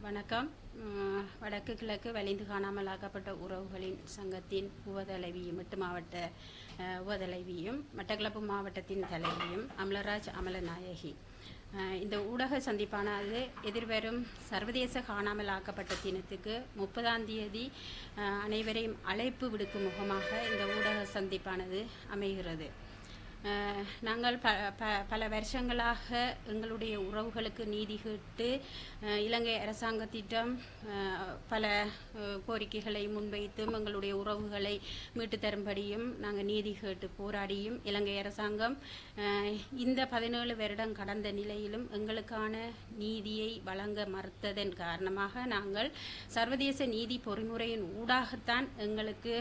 வணக்கம். வடக்கு கிழக்கு வலிந்து காணாமல் ஆக்கப்பட்ட உறவுகளின் சங்கத்தின் உபதலைவியும் எட்டு மாவட்ட அஹ், உபதலைவியும் மட்டக்களப்பு மாவட்டத்தின் தலைவியும் அமலராஜ் அமலநாயகி. இந்த ஊடக சந்திப்பானது எதிர்வரும் சர்வதேச காணாமல் ஆக்கப்பட்ட தினத்துக்கு முப்பதாம் தேதி அனைவரையும் அழைப்பு விடுக்கும் முகமாக இந்த ஊடக சந்திப்பானது அமைகிறது. நாங்கள் ப ப பல வருஷங்களாக எங்களுடைய உறவுகளுக்கு நீதி கேட்டு இலங்கை அரசாங்கத்திடம் பல கோரிக்கைகளை முன்வைத்தும் எங்களுடைய உறவுகளை மீட்டு தரும்படியும் நாங்கள் நீதி கேட்டு போராடியும் இலங்கை அரசாங்கம் இந்த பதினேழு வருடம் கடந்த நிலையிலும் எங்களுக்கான நீதியை வழங்க மறுத்ததன் காரணமாக நாங்கள் சர்வதேச நீதி பொறிமுறையின் ஊடாகத்தான் எங்களுக்கு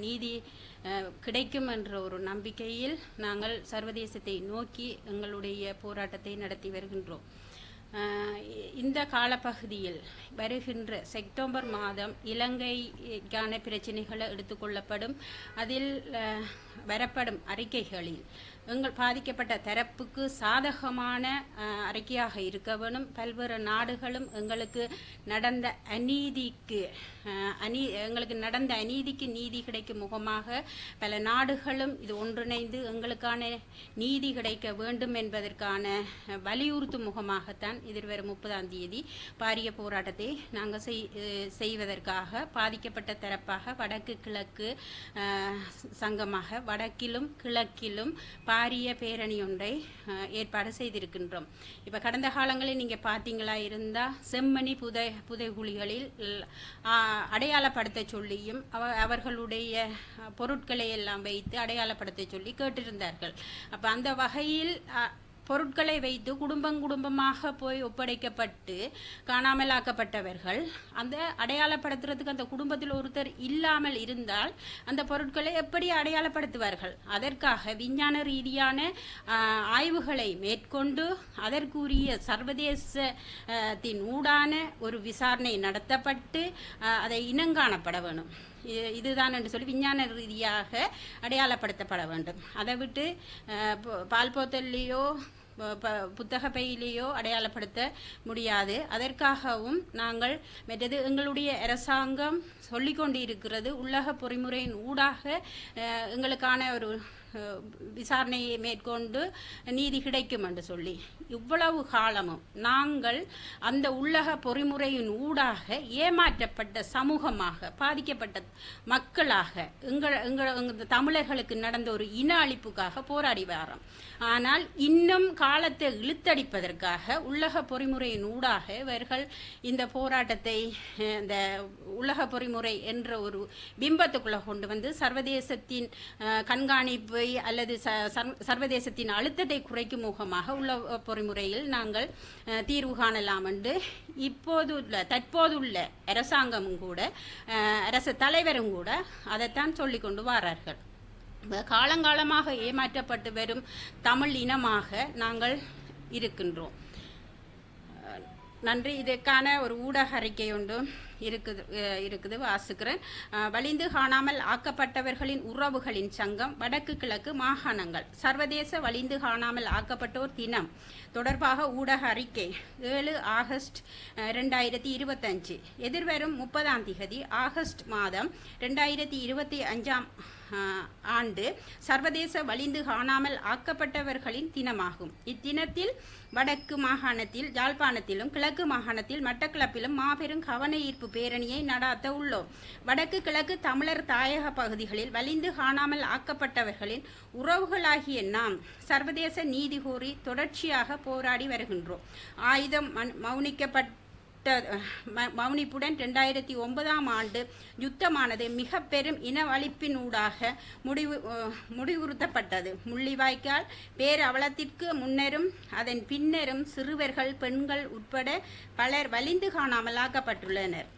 நீதி கிடைக்கும் என்ற ஒரு நம்பிக்கையில் நாங்கள் சர்வதேசத்தை நோக்கி எங்களுடைய போராட்டத்தை நடத்தி வருகின்றோம். இந்த காலப்பகுதியில் வருகின்ற செப்டம்பர் மாதம் இலங்கைக்கான பிரச்சனைகளை எடுத்துக்கொள்ளப்படும் அதில் வரப்படும் அறிக்கைகளில் எங்கள் பாதிக்கப்பட்ட தரப்புக்கு சாதகமான அறிக்கையாக இருக்க வேணும். பல்வேறு நாடுகளும் எங்களுக்கு நடந்த அநீதிக்கு அநீ எங்களுக்கு நடந்த அநீதிக்கு நீதி கிடைக்கும் முகமாக பல நாடுகளும் இது ஒன்றிணைந்து எங்களுக்கான நீதி கிடைக்க வேண்டும் என்பதற்கான வலியுறுத்தும் முகமாகத்தான் எதிர்வரும் முப்பதாம் தேதி பாரிய போராட்டத்தை நாங்கள் செய் செய்வதற்காக பாதிக்கப்பட்ட தரப்பாக வடக்கு கிழக்கு சங்கமாக வடக்கிலும் கிழக்கிலும் பா பாரிய பேரணி ஒன்றை ஏற்பாடு செய்திருக்கின்றோம். இப்போ கடந்த காலங்களில் நீங்கள் பார்த்தீங்களா இருந்தால் செம்மணி புதை புதைகுழிகளில் ல், அடையாளப்படுத்த சொல்லியும் அவ அவர்களுடைய பொருட்களை எல்லாம் வைத்து அடையாளப்படுத்த சொல்லி கேட்டிருந்தார்கள். அப்போ அந்த வகையில் பொருட்களை வைத்து குடும்பம் குடும்பமாக போய் ஒப்படைக்கப்பட்டு காணாமலாக்கப்பட்டவர்கள் அந்த அடையாளப்படுத்துறதுக்கு அந்த குடும்பத்தில் ஒருத்தர் இல்லாமல் இருந்தால் அந்த பொருட்களை எப்படி அடையாளப்படுத்துவார்கள்? அதற்காக விஞ்ஞான ரீதியான ஆய்வுகளை மேற்கொண்டு அதற்குரிய சர்வதேசத்தின் ஊடான ஒரு விசாரணை நடத்தப்பட்டு அதை இனங்காணப்பட வேணும். இது- இதுதான் என்று சொல்லி விஞ்ஞான ரீதியாக அடையாளப்படுத்தப்பட வேண்டும். அதை விட்டு போத்தல்லையோ ப- புத்தக பையிலேயோ அடையாளப்படுத்த முடியாது. அதற்காகவும் நாங்கள் மற்றது எங்களுடைய அரசாங்கம் சொல்லிக்கொண்டு இருக்கிறது உள்ளக பொறிமுறையின் ஊடாக எங்களுக்கான ஒரு விசாரணையை மேற்கொண்டு நீதி கிடைக்கும் என்று சொல்லி. இவ்வளவு காலமும் நாங்கள் அந்த உள்ளக பொறிமுறையின் ஊடாக ஏமாற்றப்பட்ட சமூகமாக பாதிக்கப்பட்ட மக்களாக எங்கள் எங்கள் எங்கள் தமிழர்களுக்கு நடந்த ஒரு இன அழிப்புக்காக போராடி வரோம். ஆனால் இன்னும் காலத்தை இழுத்தடிப்பதற்காக உள்ளக பொறிமுறையின் ஊடாக இவர்கள் இந்த போராட்டத்தை இந்த உலக பொறிமுறை என்ற ஒரு பிம்பத்துக்குள்ள கொண்டு வந்து சர்வதேசத்தின் கண்காணிப்பு பொறிமுறை அல்லது ச- சர்வதேசத்தின் அழுத்தத்தை குறைக்கும் முகமாக உள்ள பொறிமுறையில் நாங்கள் தீர்வு காணலாம் என்று இப்போது உள்ள தற்போதுள்ள அரசாங்கமும் கூட அரச அரசு தலைவரும் கூட அதைத்தான் சொல்லிக்கொண்டு வாரார்கள். காலங்காலமாக ஏமாற்றப்பட்டு வரும் தமிழ் இனமாக நாங்கள் இருக்கின்றோம். நன்றி. இதற்கான ஒரு ஊடக அறிக்கை ஒன்று இருக்குது இருக்குது வாசிக்கிறேன். வலிந்து காணாமல் ஆக்கப்பட்டவர்களின் உறவுகளின் சங்கம் வடக்கு கிழக்கு மாகாணங்கள். சர்வதேச வலிந்து காணாமல் ஆக்கப்பட்டோர் தினம். தொடர்பாக ஊடக அறிக்கை ஏழு ஆகஸ்ட் ரெண்டாயிரத்தி இருபத்தஞ்சு. எதிர்வரும் முப்பதாம் திகதி ஆகஸ்ட் மாதம் ரெண்டாயிரத்தி இருபத்தி அஞ்சாம் ஆண்டு சர்வதேச வலிந்து காணாமல் ஆக்கப்பட்டவர்களின் தினமாகும். இத்தினத்தில் வடக்கு மாகாணத்தில் யாழ்ப்பாணத்திலும் கிழக்கு மாகாணத்தில் மட்டக்களப்பிலும் மாபெரும் கவன ஈர்ப்பு பேரணியை நடாத்த உள்ளோம். வடக்கு கிழக்கு தமிழர் தாயக பகுதிகளில் வலிந்து காணாமல் ஆக்கப்பட்டவர்களின் உறவுகளாகிய நாம் சர்வதேச நீதி கோரி தொடர்ச்சியாக போராடி வருகின்றோம். ஆயுதம் மன்- மௌனிக்கப்பட்ட மவுனிப்புடன் மௌனிப்புடன் ரெண்டாயிரத்தி ஒன்பதாம் ஆண்டு யுத்தமானது மிக பெரும் இனவழிப்பினூடாக முடிவு முடிவுறுத்தப்பட்டது. முள்ளிவாய்க்கால் பேரவலத்திற்கு முன்னரும் அதன் பின்னரும் சிறுவர்கள் பெண்கள் உட்பட பலர் வலிந்து காணாமலாக்கப்பட்டுள்ளனர்.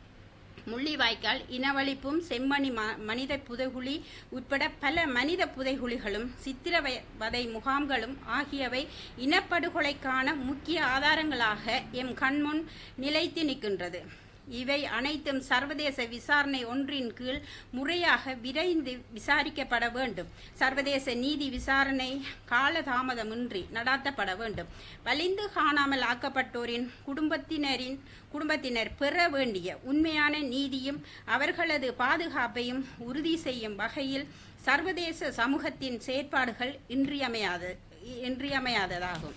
முள்ளிவாய்க்கால் இனவழிப்பும் செம்மணி மனித புதைகுழி உட்பட பல மனித புதைகுழிகளும் சித்திரவதை முகாம்களும் ஆகியவை இனப்படுகொலைக்கான முக்கிய ஆதாரங்களாக எம் கண்முன் நிலைத்து நிற்கின்றது. இவை அனைத்தும் சர்வதேச விசாரணை ஒன்றின் கீழ் முறையாக விரைந்து விசாரிக்கப்பட வேண்டும். சர்வதேச நீதி விசாரணை காலதாமதமின்றி நடாத்தப்பட வேண்டும். வலிந்து காணாமல் ஆக்கப்பட்டோரின் குடும்பத்தினரின் குடும்பத்தினர் பெற வேண்டிய உண்மையான நீதியும் அவர்களது பாதுகாப்பையும் உறுதி செய்யும் வகையில் சர்வதேச சமூகத்தின் செயற்பாடுகள் இன்றியமையாத இன்றியமையாததாகும்.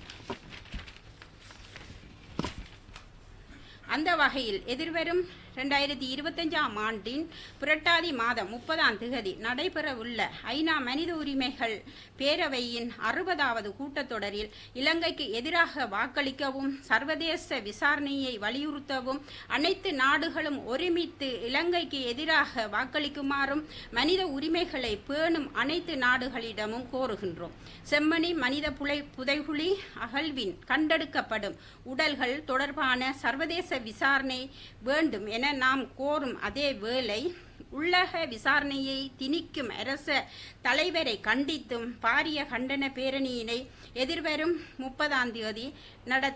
அந்த வகையில் எதிர்வரும் ரெண்டாயிரத்தி இருபத்தஞ்சாம் ஆண்டின் புரட்டாதி மாதம் முப்பதாம் திகதி நடைபெறவுள்ள ஐநா மனித உரிமைகள் பேரவையின் அறுபதாவது கூட்டத்தொடரில் இலங்கைக்கு எதிராக வாக்களிக்கவும் சர்வதேச விசாரணையை வலியுறுத்தவும் அனைத்து நாடுகளும் ஒருமித்து இலங்கைக்கு எதிராக வாக்களிக்குமாறும் மனித உரிமைகளை பேணும் அனைத்து நாடுகளிடமும் கோருகின்றோம். செம்மணி மனித புலை புதைகுழி அகழ்வின் கண்டெடுக்கப்படும் உடல்கள் தொடர்பான சர்வதேச விசாரணை வேண்டும் என என நாம் கோரும் அதே வேளை உள்ளக விசாரணையை திணிக்கும் அரச தலைவரை கண்டித்தும் பாரிய கண்டன பேரணியினை எதிர்வரும் முப்பதாம் தேதி நட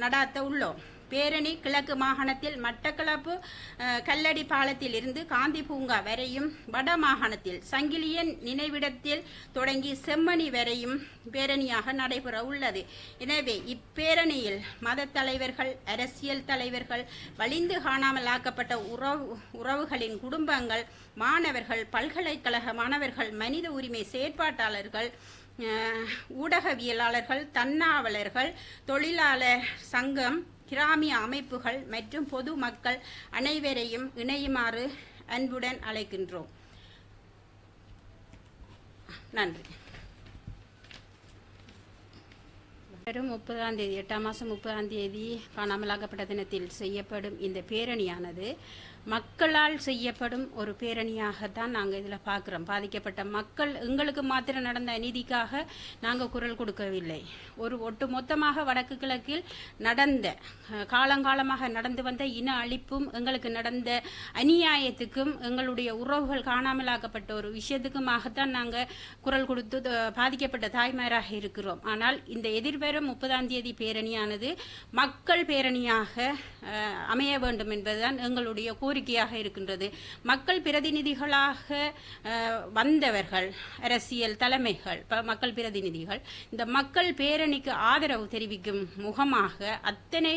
நடாத்த உள்ளோம் பேரணி கிழக்கு மாகாணத்தில் மட்டக்களப்பு கல்லடி பாலத்தில் இருந்து காந்தி பூங்கா வரையும் வட மாகாணத்தில் சங்கிலியன் நினைவிடத்தில் தொடங்கி செம்மணி வரையும் பேரணியாக நடைபெற உள்ளது. எனவே இப்பேரணியில் மத தலைவர்கள் அரசியல் தலைவர்கள் வலிந்து காணாமல் ஆக்கப்பட்ட உறவு உறவுகளின் குடும்பங்கள் மாணவர்கள் பல்கலைக்கழக மாணவர்கள் மனித உரிமை செயற்பாட்டாளர்கள் ஊடகவியலாளர்கள் தன்னாவலர்கள் தொழிலாளர் சங்கம் கிராமிய அமைப்புகள் மற்றும் பொது மக்கள் அனைவரையும் இணையுமாறு அன்புடன் அழைக்கின்றோம். நன்றி. வரும் முப்பதாம் தேதி எட்டாம் மாதம் முப்பதாம் தேதி காணாமலாக்கப்பட்ட தினத்தில் செய்யப்படும் இந்த பேரணியானது மக்களால் செய்யப்படும் ஒரு பேரணியாகத்தான் நாங்கள் இதில் பார்க்குறோம் பாதிக்கப்பட்ட மக்கள் எங்களுக்கு மாத்திரம் நடந்த அநீதிக்காக நாங்கள் குரல் கொடுக்கவில்லை. ஒரு ஒட்டு மொத்தமாக வடக்கு கிழக்கில் நடந்த காலங்காலமாக நடந்து வந்த இன அழிப்பும் எங்களுக்கு நடந்த அநியாயத்துக்கும் எங்களுடைய உறவுகள் காணாமலாக்கப்பட்ட ஒரு விஷயத்துக்குமாகத்தான் நாங்கள் குரல் கொடுத்து பாதிக்கப்பட்ட தாய்மாராக இருக்கிறோம். ஆனால் இந்த எதிர்வரும் முப்பதாம் தேதி பேரணியானது மக்கள் பேரணியாக அமைய வேண்டும் என்பதுதான் எங்களுடைய கோரிக்கையாக இருக்கின்றது. மக்கள் பிரதிநிதிகளாக வந்தவர்கள் அரசியல் தலைமைகள் ப- மக்கள் பிரதிநிதிகள் இந்த மக்கள் பேரணிக்கு ஆதரவு தெரிவிக்கும் முகமாக அத்தனை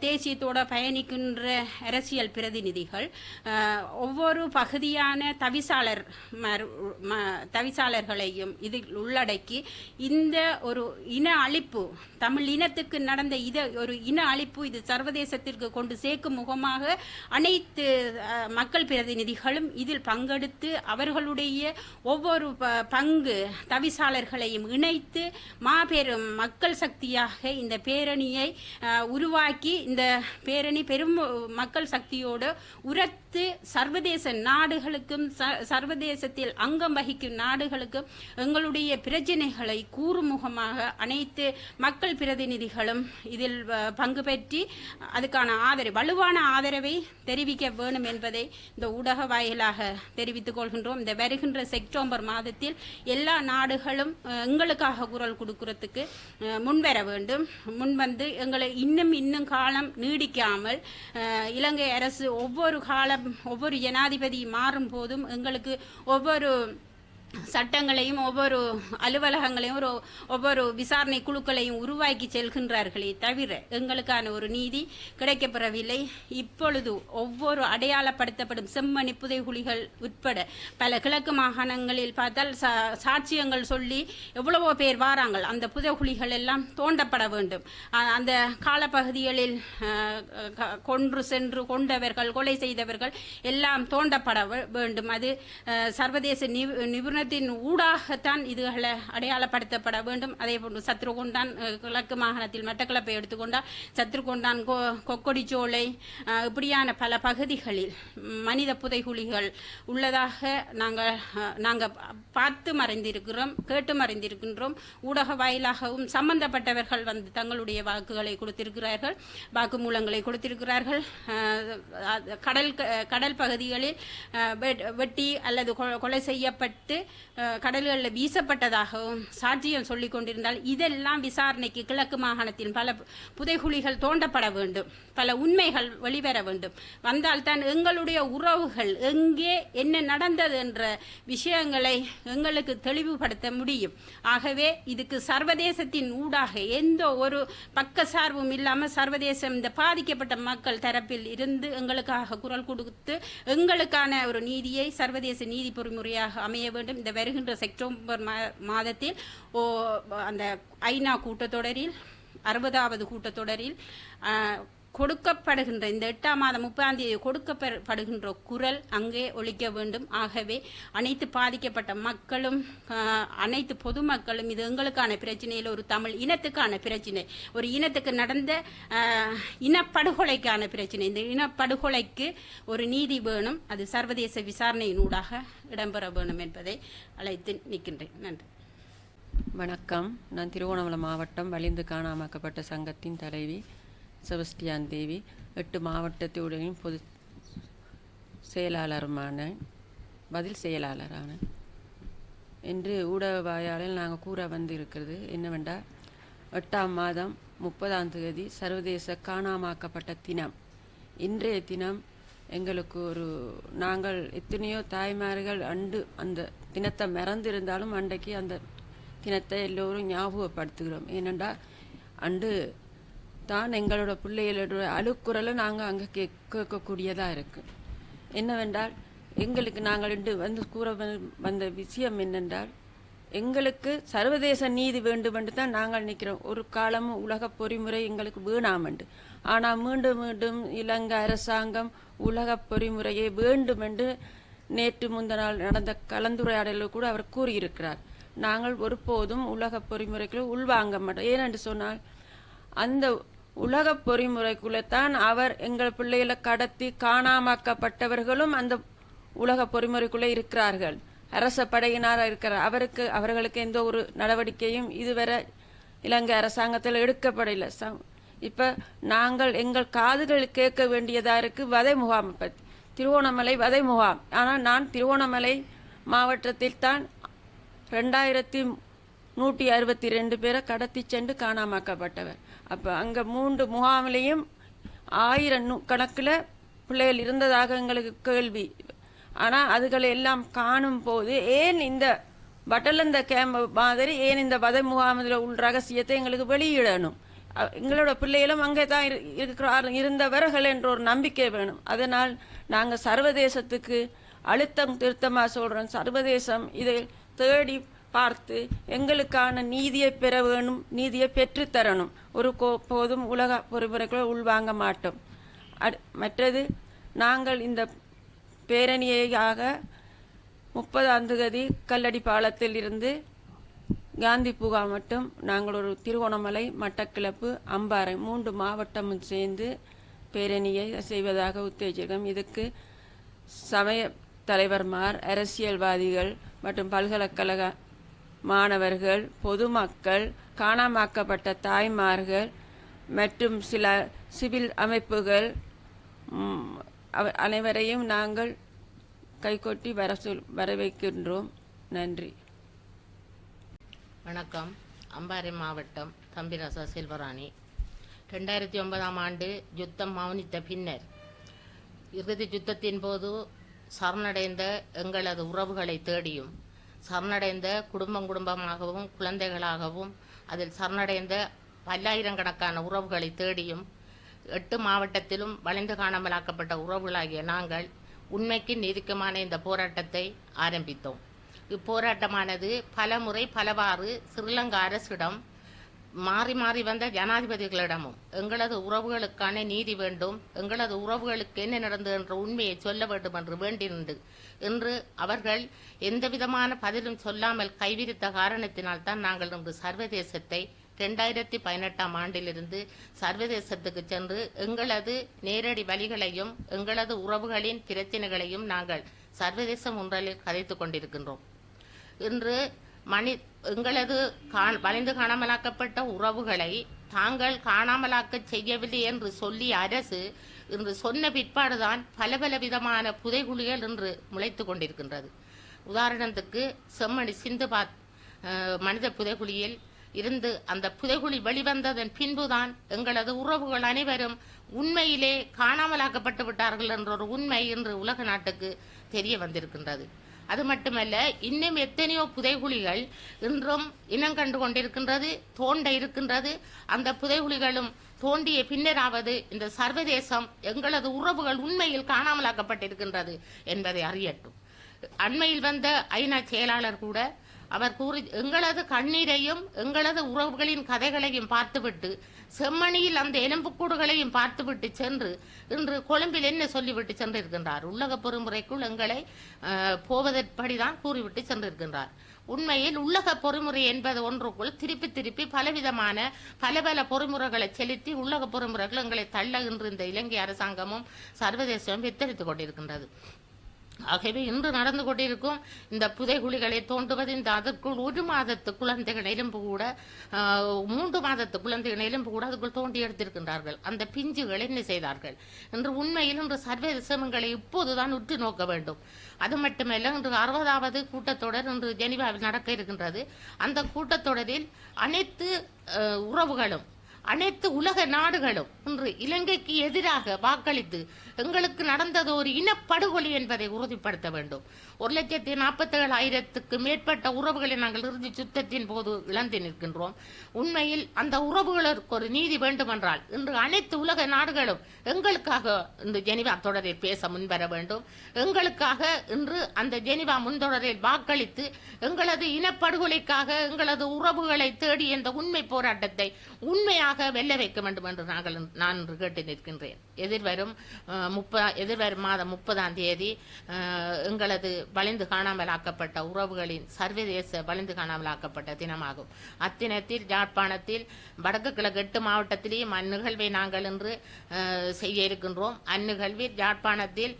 தேசியத்தோட பயணிக்கின்ற அரசியல் பிரதிநிதிகள் ஒவ்வொரு பகுதியான தவிசாளர் ம- தவிசாளர்களையும் இதில் உள்ளடக்கி இந்த ஒரு இன அழிப்பு தமிழ் இனத்துக்கு நடந்த இத ஒரு இன அழிப்பு இது சர்வதேசத்திற்கு கொண்டு சேர்க்கும் முகமாக அனைத்து அனைத்து மக்கள் பிரதிநிதிகளும் இதில் பங்கெடுத்து அவர்களுடைய ஒவ்வொரு பங்கு தவிசாளர்களையும் இணைத்து மாபெரும் மக்கள் சக்தியாக இந்த பேரணியை உருவாக்கி இந்த பேரணி பெரும் மக்கள் சக்தியோடு உரத்து சர்வதேச நாடுகளுக்கும் சர்வதேசத்தில் அங்கம் வகிக்கும் நாடுகளுக்கும் எங்களுடைய பிரச்சனைகளை கூறுமுகமாக அனைத்து மக்கள் பிரதிநிதிகளும் இதில் பங்கு பெற்றி அதுக்கான ஆதரவு வலுவான ஆதரவை தெரிவிக்க வேணும் என்பதை இந்த ஊடக வாயிலாக தெரிவித்துக் கொள்கின்றோம். இந்த வருகின்ற செப்டம்பர் மாதத்தில் எல்லா நாடுகளும் எங்களுக்காக குரல் கொடுக்கறதுக்கு முன்வர வேண்டும். முன்வந்து எங்களை இன்னும் இன்னும் காலம் நீடிக்காமல் இலங்கை அரசு ஒவ்வொரு காலம் ஒவ்வொரு ஜனாதிபதி மாறும் போதும் எங்களுக்கு ஒவ்வொரு சட்டங்களையும் ஒவ்வொரு அலுவலகங்களையும் ஒரு ஒவ்வொரு விசாரணை குழுக்களையும் உருவாக்கி செல்கின்றார்களே தவிர எங்களுக்கான ஒரு நீதி கிடைக்கப்பெறவில்லை. இப்பொழுது ஒவ்வொரு அடையாளப்படுத்தப்படும் செம்மணி புதைகுழிகள் உட்பட பல கிழக்கு மாகாணங்களில் பார்த்தால் சா சாட்சியங்கள் சொல்லி எவ்வளவோ பேர் வாராங்கள். அந்த புதைகுழிகள் எல்லாம் தோண்டப்பட வேண்டும். அந்த காலப்பகுதிகளில் க- கொன்று சென்று கொண்டவர்கள் கொலை செய்தவர்கள் எல்லாம் தோண்டப்பட வேண்டும். அது சர்வதேச நிபுணர் மாகாணத்தின் ஊடாகத்தான் இதுகளை அடையாளப்படுத்தப்பட வேண்டும். அதே போன்று சத்ருகொண்டான் அஹ், கிழக்கு மாகாணத்தில் மட்டக்களப்பை எடுத்துக்கொண்டால் சத்ருகொண்டான் கொ கொக்கொடிச்சோலை இப்படியான பல பகுதிகளில் மனித புதைகுழிகள் உள்ளதாக நாங்கள் நாங்கள் பார்த்து மறைந்திருக்கிறோம் கேட்டு மறைந்திருக்கின்றோம். ஊடக வாயிலாகவும் சம்பந்தப்பட்டவர்கள் வந்து தங்களுடைய வாக்குகளை கொடுத்திருக்கிறார்கள் வாக்குமூலங்களை கொடுத்திருக்கிறார்கள். கடல் க- கடல் பகுதிகளில் வெட்- வெட்டி அல்லது கொ- கொலை செய்யப்பட்டு கடல்களில் வீசப்பட்டதாகவும் சாட்சியம் சொல்லிக் கொண்டிருந்தால் இதெல்லாம் விசாரணைக்கு கிழக்கு மாகாணத்தின் பல புதைகுழிகள் தோண்டப்பட வேண்டும். பல உண்மைகள் வெளிவர வேண்டும். வந்தால்தான் எங்களுடைய உறவுகள் எங்கே என்ன நடந்தது என்ற விஷயங்களை எங்களுக்கு தெளிவுபடுத்த முடியும். ஆகவே இதுக்கு சர்வதேசத்தின் ஊடாக எந்த ஒரு பக்க சார்பும் இல்லாமல் சர்வதேசம் இந்த பாதிக்கப்பட்ட மக்கள் தரப்பில் இருந்து எங்களுக்காக குரல் கொடுத்து எங்களுக்கான ஒரு நீதியை சர்வதேச நீதி பொறிமுறையாக அமைய வேண்டும். இந்த வருகின்ற செப்டம்பர் மா- மாதத்தில் ஓ அந்த ஐநா கூட்டத்தொடரில் அறுபதாவது கூட்டத்தொடரில் கொடுக்கப்படுகின்ற இந்த எட்டாம் மாதம் முப்பதாம் தேதி கொடுக்கப்படுகின்ற குரல் அங்கே ஒழிக்க வேண்டும். ஆகவே அனைத்து பாதிக்கப்பட்ட மக்களும் அனைத்து பொதுமக்களும் இது எங்களுக்கான பிரச்சனையில் ஒரு தமிழ் இனத்துக்கான பிரச்சனை. ஒரு இனத்துக்கு நடந்த இனப்படுகொலைக்கான பிரச்சனை. இந்த இனப்படுகொலைக்கு ஒரு நீதி வேணும். அது சர்வதேச விசாரணையினூடாக இடம்பெற வேணும் என்பதை அழைத்து நிற்கின்றேன். நன்றி. வணக்கம். நான் திருவோணமலை மாவட்டம் வலிந்து காணாமக்கப்பட்ட சங்கத்தின் தலைவி செபஸ்டியான் தேவி எட்டு மாவட்டத்துடையும் பொது செயலாளருமான பதில் செயலாளரான. என்று ஊடக நாங்கள் கூற வந்து இருக்கிறது என்னவென்றால் எட்டாம் மாதம் முப்பதாம் தேதி சர்வதேச காணாமாக்கப்பட்ட தினம். இன்றைய தினம் எங்களுக்கு ஒரு நாங்கள் எத்தனையோ தாய்மார்கள் அண்டு அந்த தினத்தை மறந்திருந்தாலும் அன்றைக்கு அந்த தினத்தை எல்லோரும் ஞாபகப்படுத்துகிறோம். ஏனென்றால் அண்டு தான் எங்களோட பிள்ளைகளோட அழுக்குறலை நாங்கள் அங்கே கேட்கக்கூடியதாக இருக்குது என்னவென்றால் எங்களுக்கு நாங்கள் இன்று வந்து கூற வந்த விஷயம் என்னென்றால் எங்களுக்கு சர்வதேச நீதி வேண்டும் என்று தான் நாங்கள் நிற்கிறோம் ஒரு காலமும் உலக பொறிமுறை எங்களுக்கு வேணாமெண்டு ஆனால் மீண்டும் மீண்டும் இலங்கை அரசாங்கம் உலக பொறிமுறையை வேண்டும் என்று நேற்று முந்த நாள் நடந்த கலந்துரையாடலில் கூட அவர் கூறியிருக்கிறார். நாங்கள் ஒருபோதும் உலக பொறிமுறைகளை உள்வாங்க மாட்டோம். ஏனென்று சொன்னால் அந்த உலக பொறிமுறைக்குள்ளே தான் அவர் எங்கள் பிள்ளைகளை கடத்தி காணாமாக்கப்பட்டவர்களும் அந்த உலக பொறிமுறைக்குள்ளே இருக்கிறார்கள். அரச படையினார் இருக்கிறார் அவருக்கு அவர்களுக்கு எந்த ஒரு நடவடிக்கையும் இதுவரை இலங்கை அரசாங்கத்தில் எடுக்கப்படலை. ச- இப்போ நாங்கள் எங்கள் காதுகள் கேட்க வேண்டியதாக இருக்குது வதை முகாம் பற்றி திருவோணமலை வதை முகாம் ஆனால் நான் திருவோணமலை மாவட்டத்தில் தான் ரெண்டாயிரத்தி நூற்றி அறுபத்தி ரெண்டு பேரை கடத்தி சென்று காணாமாக்கப்பட்டவர். அப்போ அங்கே மூன்று முகாமிலையும் ஆயிரம் நூ கணக்கில் பிள்ளைகள் இருந்ததாக எங்களுக்கு கேள்வி. ஆனால் அதுகளை எல்லாம் காணும் போது ஏன் இந்த வட்டலந்த கேம்ப் மாதிரி ஏன் இந்த வதை முகாமில் உள் ரகசியத்தை எங்களுக்கு வெளியிடணும்? எங்களோட பிள்ளைகளும் அங்கே தான் இரு- இருக்கிறார் இருந்தவர்கள் என்ற ஒரு நம்பிக்கை வேணும். அதனால் நாங்கள் சர்வதேசத்துக்கு அழுத்தம் திருத்தமாக சொல்கிறோம் சர்வதேசம் இதை தேடி பார்த்து எங்களுக்கான நீதியை பெற வேணும் நீதியை பெற்றுத்தரணும். ஒரு கோ- போதும் உலக பொறுப்புகளை உள்வாங்க மாட்டோம். அடு- மற்றது நாங்கள் இந்த பேரணியாக முப்பது அந்துகதி கல்லடி பாலத்தில் இருந்து காந்தி பூகா மட்டும் நாங்கள் ஒரு திருவோணமலை மட்டக்கிளப்பு அம்பாறை மூன்று மாவட்டமும் சேர்ந்து பேரணியை செய்வதாக உத்தேசிக்கிறோம் இதுக்கு சமய தலைவர்மார் அரசியல்வாதிகள் மற்றும் பல்கலைக்கழக மாணவர்கள் பொதுமக்கள் காணாமாக்கப்பட்ட தாய்மார்கள் மற்றும் சில சிவில் அமைப்புகள் அனைவரையும் நாங்கள் கைகொட்டி வர சொல் வரவேற்கின்றோம். நன்றி. வணக்கம். அம்பாறை மாவட்டம் தம்பிராசா செல்வராணி. ரெண்டாயிரத்தி ஒன்பதாம் ஆண்டு யுத்தம் மௌனித்த பின்னர் இறுதி யுத்தத்தின் போது சரணடைந்த எங்களது உறவுகளை தேடியும் சரணடைந்த குடும்பம் குடும்பமாகவும் குழந்தைகளாகவும் அதில் சரணடைந்த பல்லாயிரக்கணக்கான உறவுகளை தேடியும் எட்டு மாவட்டத்திலும் வளைந்து காணாமலாக்கப்பட்ட உறவுகளாகிய நாங்கள் உண்மைக்கு நீதிக்குமான இந்த போராட்டத்தை ஆரம்பித்தோம். இப்போராட்டமானது பல முறை பலவாறு ஸ்ரீலங்கா அரசிடம் மாறி மாறி வந்த ஜனாதிபதிகளிடமும் எங்களது உறவுகளுக்கான நீதி வேண்டும் எங்களது உறவுகளுக்கு என்ன நடந்தது என்ற உண்மையை சொல்ல வேண்டும் என்று வேண்டியிருந்து இன்று அவர்கள் எந்தவிதமான பதிலும் சொல்லாமல் கைவிரித்த காரணத்தினால் தான் நாங்கள் இன்று சர்வதேசத்தை ரெண்டாயிரத்தி பதினெட்டாம் ஆண்டிலிருந்து சர்வதேசத்துக்கு சென்று எங்களது நேரடி வழிகளையும் எங்களது உறவுகளின் பிரச்சனைகளையும் நாங்கள் சர்வதேச முன்றலில் கதைத்து கொண்டிருக்கின்றோம். இன்று மனி எங்களது காண் வளைந்து காணாமலாக்கப்பட்ட உறவுகளை தாங்கள் காணாமலாக்க செய்யவில்லை என்று சொல்லி அரசு இன்று சொன்ன பிற்பாடுதான் பல பல விதமான புதைகுழிகள் இன்று முளைத்து கொண்டிருக்கின்றது. உதாரணத்துக்கு செம்மணி சிந்துபாத் பாத் மனித புதைகுழியில் இருந்து அந்த புதைகுழி வெளிவந்ததன் பின்புதான் எங்களது உறவுகள் அனைவரும் உண்மையிலே காணாமலாக்கப்பட்டு விட்டார்கள் என்ற ஒரு உண்மை இன்று உலக நாட்டுக்கு தெரிய வந்திருக்கின்றது. அது மட்டுமல்ல இன்னும் எத்தனையோ புதைகுழிகள் இன்றும் இனம் கண்டு கொண்டிருக்கின்றது தோண்ட இருக்கின்றது. அந்த புதைகுழிகளும் தோண்டிய பின்னராவது இந்த சர்வதேசம் எங்களது உறவுகள் உண்மையில் காணாமலாக்கப்பட்டிருக்கின்றது என்பதை அறியட்டும். அண்மையில் வந்த ஐநா செயலாளர் கூட அவர் கூறி எங்களது கண்ணீரையும் எங்களது உறவுகளின் கதைகளையும் பார்த்துவிட்டு செம்மணியில் அந்த எலும்புக்கூடுகளையும் பார்த்துவிட்டு சென்று இன்று கொழும்பில் என்ன சொல்லிவிட்டு சென்றிருக்கின்றார்? உள்ளக பொறுமுறைக்குள் எங்களை போவதற்படிதான் கூறிவிட்டு சென்றிருக்கின்றார். உண்மையில் உள்ளக பொறிமுறை என்பது ஒன்றுக்குள் திருப்பி திருப்பி பலவிதமான பல பல பொறிமுறைகளை செலுத்தி உள்ளக பொறிமுறைகள் எங்களை தள்ள இன்று இந்த இலங்கை அரசாங்கமும் சர்வதேசமும் எத்தரித்துக் கொண்டிருக்கின்றது. ஆகவே இன்று நடந்து கொண்டிருக்கும் இந்த புதைகுழிகளை தோண்டுவது இந்த அதற்குள் ஒரு மாதத்து குழந்தைகள் எலும்பு கூட மூன்று மாதத்து குழந்தைகள் எலும்பு கூட அதுக்குள் தோண்டி எடுத்திருக்கின்றார்கள். அந்த பிஞ்சுகளை என்ன செய்தார்கள்? என்று உண்மையில் இன்று சர்வதேசங்களை இப்போதுதான் உற்று நோக்க வேண்டும். அது மட்டுமல்ல இன்று அறுபதாவது கூட்டத்தொடர் இன்று ஜெனிவாவில் நடக்க இருக்கின்றது. அந்த கூட்டத்தொடரில் அனைத்து உறவுகளும் அனைத்து உலக நாடுகளும் இன்று இலங்கைக்கு எதிராக வாக்களித்து எங்களுக்கு நடந்தது ஒரு இனப்படுகொலை என்பதை உறுதிப்படுத்த வேண்டும். ஒரு லட்சத்தி நாற்பத்தேழு ஆயிரத்துக்கு மேற்பட்ட உறவுகளை நாங்கள் இறுதி சுத்தத்தின் போது இழந்து நிற்கின்றோம். உண்மையில் அந்த உறவுகளுக்கு ஒரு நீதி வேண்டுமென்றால் இன்று அனைத்து உலக நாடுகளும் எங்களுக்காக இந்த ஜெனிவா தொடரில் பேச முன்வர வேண்டும். எங்களுக்காக இன்று அந்த ஜெனிவா முன்தொடரில் வாக்களித்து எங்களது இனப்படுகொலைக்காக எங்களது உறவுகளை தேடி இந்த உண்மை போராட்டத்தை உண்மையாக வெல்ல வைக்க வேண்டும் என்று நாங்கள் நான் கேட்டு நிற்கின்றேன். எதிர்வரும் முப்ப எதிர்வரும் மாதம் முப்பதாம் தேதி எங்களது வலிந்து காணாமலாக்கப்பட்ட உறவுகளின் சர்வதேச வலிந்து காணாமலாக்கப்பட்ட தினமாகும். அத்தினத்தில் யாழ்ப்பாணத்தில் வடக்கு கிழக்கு எட்டு மாவட்டத்திலேயும் அந்நிகழ்வை நாங்கள் இன்று செய்ய இருக்கின்றோம். அந்நிகழ்வில் யாழ்ப்பாணத்தில்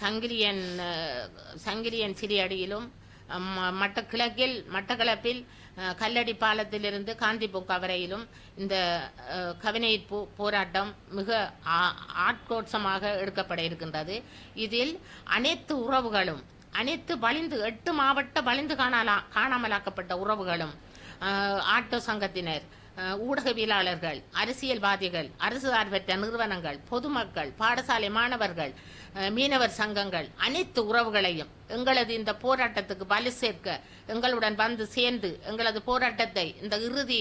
சங்கிலியன் சங்கிலியன் சிறியடியிலும் ம- மட்ட கிழக்கில் மட்டக்களப்பில் கல்லடி பாலத்திலிருந்து காந்திபுக்கா வரையிலும் இந்த அஹ், போராட்டம் மிக ஆ- ஆட்கோட்சமாக எடுக்கப்பட இருக்கின்றது. இதில் அனைத்து உறவுகளும் அனைத்து வலிந்து எட்டு மாவட்ட வலிந்து காணலா காணாமலாக்கப்பட்ட உறவுகளும் ஆட்டோ சங்கத்தினர் ஊடகவியலாளர்கள் அரசியல்வாதிகள் அரசு சார்பற்ற நிறுவனங்கள் பொதுமக்கள் பாடசாலை மாணவர்கள் மீனவர் சங்கங்கள் அனைத்து உறவுகளையும் எங்களது இந்த போராட்டத்துக்கு வலு சேர்க்க எங்களுடன் வந்து சேர்ந்து எங்களது போராட்டத்தை இந்த இறுதி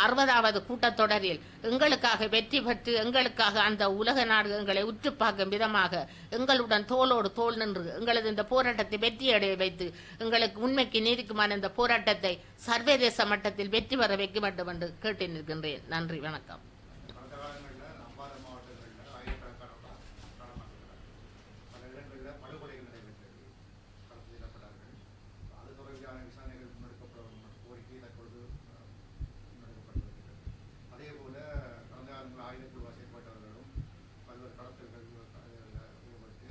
அறுபதாவது கூட்டத்தொடரில் எங்களுக்காக வெற்றி பெற்று எங்களுக்காக அந்த உலக நாடு எங்களை உற்று பார்க்கும் விதமாக எங்களுடன் தோளோடு தோல் நின்று எங்களது இந்த போராட்டத்தை வெற்றி அடைய வைத்து எங்களுக்கு உண்மைக்கு நீதிக்குமான இந்த போராட்டத்தை சர்வதேச மட்டத்தில் வெற்றி பெற வைக்க வேண்டும் என்று கேட்டு நிற்கின்றேன். நன்றி வணக்கம் கடந்த காலங்களில் அம்பாறை மாவட்டங்களில் ஆயிரக்கணக்கான காணாமல் பல இடங்களில் படுகொலைகள் நடைபெற்றது கடந்து செல்லப்பட்டார்கள் அது தொடர்பான விசாரணைகள் முன்னெடுக்கப்பட வேண்டும் என்ற கோரிக்கை தற்பொழுது அஹ், முன்னெடுக்கப்பட்டு வருகிறது அதே போல கடந்த காலங்களில் ஆயுதக்குழு செயல்பட்டவர்களும் பல்வேறு கடத்தல்கள் அதில் ஈடுபட்டு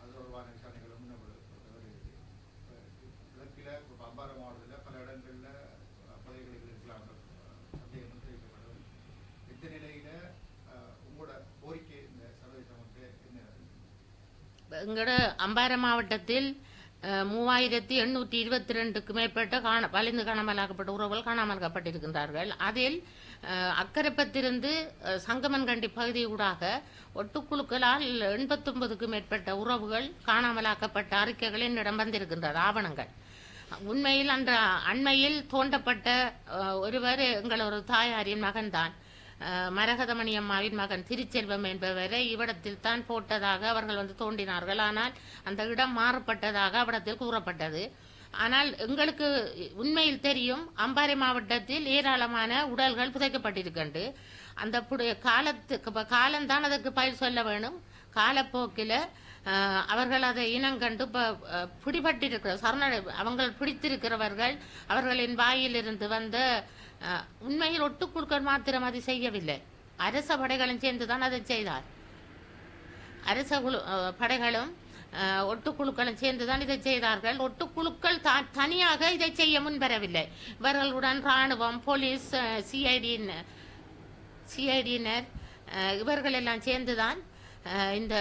அது தொடர்பான விசாரணைகளும் முன்னெடுக்கப்பட்டு வருகிறது அஹ், கிழக்கில் இப்போ அம்பாறை மாவட்டத்தில் பல இடங்களில் அஹ், புதைகுழிகள் இருக்கலாம் என்ற அஹ், சந்தேகம் தெரிவிக்கப்படும் இந்த நிலையில அஹ், உங்களோட கோரிக்கை இந்த சர்வதேசம் வந்து என்ன எங்களோட அம்பாறை மாவட்டத்தில் மூவாயிரத்தி எண்ணூற்றி இருபத்தி ரெண்டுக்கு மேற்பட்ட காண வலிந்து காணாமலாக்கப்பட்ட உறவுகள் காணாமலாக்கப்பட்டிருக்கின்றார்கள். அதில் அக்கரைப்பத்திலிருந்து சங்கமன்கண்டி பகுதியூடாக ஒட்டுக்குழுக்களால் எண்பத்தொன்பதுக்கு மேற்பட்ட உறவுகள் காணாமலாக்கப்பட்ட அறிக்கைகள் என்னிடம் வந்திருக்கின்றது ஆவணங்கள். உண்மையில் அன்ற அண்மையில் தோண்டப்பட்ட ஒருவர் எங்கள் ஒரு தாயாரின் மகன்தான். மரகதமணி அம்மாவின் மகன் திருச்செல்வம் என்பவரை இவ்விடத்தில் தான் போட்டதாக அவர்கள் வந்து தோண்டினார்கள். ஆனால் அந்த இடம் மாறுபட்டதாக அவ்விடத்தில் கூறப்பட்டது. ஆனால் எங்களுக்கு உண்மையில் தெரியும் அம்பாறை மாவட்டத்தில் ஏராளமான உடல்கள் புதைக்கப்பட்டிருக்கின்றது. அந்த காலத்துக்கு காலம்தான் அதற்கு பயிர் சொல்ல வேணும். காலப்போக்கில் அவர்கள் அதை இனங்கண்டு இப்போ பிடிபட்டிருக்கிற சரணடை அவங்கள் பிடித்திருக்கிறவர்கள் அவர்களின் வாயிலிருந்து வந்த உண்மையில் ஒட்டுக்குழுக்கள் மாத்திரம் அதை செய்யவில்லை. அரச படைகளும் சேர்ந்து தான் அதை செய்தார். அரச குழு படைகளும் ஒட்டுக்குழுக்களும் சேர்ந்து தான் இதை செய்தார்கள். ஒட்டுக்குழுக்கள் த- தனியாக இதை செய்ய முன்வரவில்லை. இவர்களுடன் இராணுவம் போலீஸ் சிஐடியின் சிஐடியினர் இவர்கள் எல்லாம் சேர்ந்துதான் தான் இந்த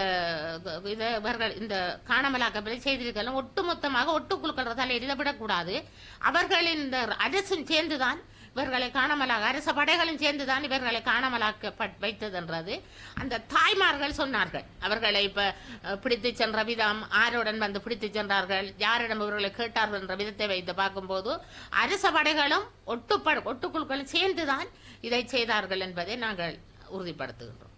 இதை இவர்கள் இந்த காணாமலாக்கப்பதை செய்திருக்கலாம் ஒட்டுமொத்தமாக ஒட்டுக்குழுக்கள் தலையில் விடக்கூடாது. அவர்களின் இந்த அரசும் சேர்ந்துதான் இவர்களை காணாமலாக அரச படைகளும் சேர்ந்துதான் இவர்களை காணாமலாக்க வைத்ததென்றது. அந்த தாய்மார்கள் சொன்னார்கள். அவர்களை இப்ப பிடித்து சென்ற விதம் ஆருடன் வந்து பிடித்து சென்றார்கள் யாரிடம் இவர்களை கேட்டார்கள் என்ற விதத்தை வைத்து பார்க்கும்போது அரச படைகளும் ஒட்டுப்பட ஒட்டுக்குழுக்களும் சேர்ந்துதான் இதை செய்தார்கள் என்பதை நாங்கள் உறுதிப்படுத்துகின்றோம்.